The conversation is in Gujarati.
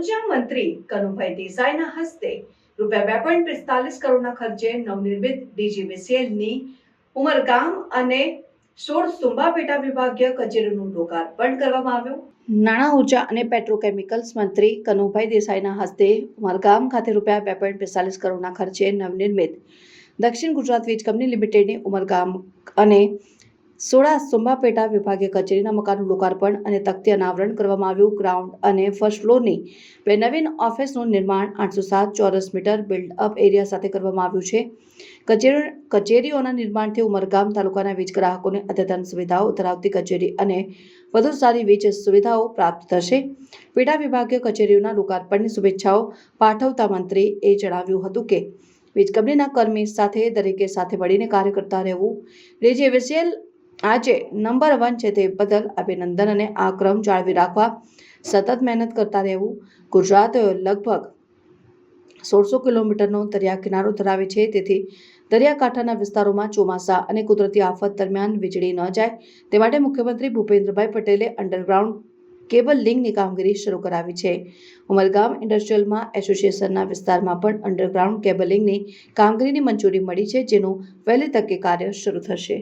મંત્રી કનુભાઈ દેસાઈના હસ્તે રૂપિયા બે પોઈન્ટ પિસ્તાલીસ કરોડના ખર્ચે નવનિર્મિત ડીજીવીસીએલની ઉમરગામ અને સોળ સુંબા પેટા વિભાગીય કચેરીનું લોકાર્પણ કરવામાં આવ્યું. નાણાં, ઊર્જા અને પેટ્રોકેમિકલ્સ મંત્રી કનુભાઈ દેસાઈના હસ્તે ઉમરગામ ખાતે રૂપિયા બે પોઈન્ટ પિસ્તાલીસ કરોડના ખર્ચે નવનિર્મિત દક્ષિણ ગુજરાત વીજ કંપની લિમિટેડની ઉમરગામ અને સોળા સુંબાપેટા વિભાગીય કચેરીના મકાનનું લોકાર્પણ અને તકતી અનાવરણ કરવામાં આવ્યું. ગ્રાઉન્ડ અને ફર્સ્ટ ફ્લોરની બે નવીન ઓફિસનું નિર્માણ આઠસો સાત ચોરસ મીટર બિલ્ડ અપ એરિયા સાથે કરવામાં આવ્યું છે. કચેરી, કચેરીઓના નિર્માણથી ઉમરગામ તાલુકાના વીજ ગ્રાહકોને અદ્યતન સુવિધાઓ ધરાવતી કચેરી અને વધુ સારી વીજ સુવિધાઓ પ્રાપ્ત થશે. પેટા વિભાગીય કચેરીઓના લોકાર્પણની શુભેચ્છાઓ પાઠવતા મંત્રીએ જણાવ્યું હતું કે, વીજ કંપનીના કર્મી સાથે દરેકે સાથે મળીને કાર્ય કરતા રહેવું. રેજીવેસીએલ આજે નંબર વન છે તે બદલ અભિનંદન અને આ ક્રમ જાળવી રાખવા સતત મહેનત કરતા રહેવું. ગુજરાત લગભગ સોળસો કિલોમીટરનો દરિયા કિનારો ધરાવે છે. તેથી દરિયાકાંઠાના વિસ્તારોમાં ચોમાસા અને કુદરતી આફત દરમિયાન વીજળી ન જાય તે માટે મુખ્યમંત્રી ભૂપેન્દ્રભાઈ પટેલે અંડરગ્રાઉન્ડ કેબલ લિંકની કામગીરી શરૂ કરાવી છે. ઉમરગામ ઇન્ડસ્ટ્રીયલમાં એસોસિએશનના વિસ્તારમાં પણ અંડરગ્રાઉન્ડ કેબલિંગની કામગીરીની મંજૂરી મળી છે, જેનું વહેલી તકે કાર્ય શરૂ થશે.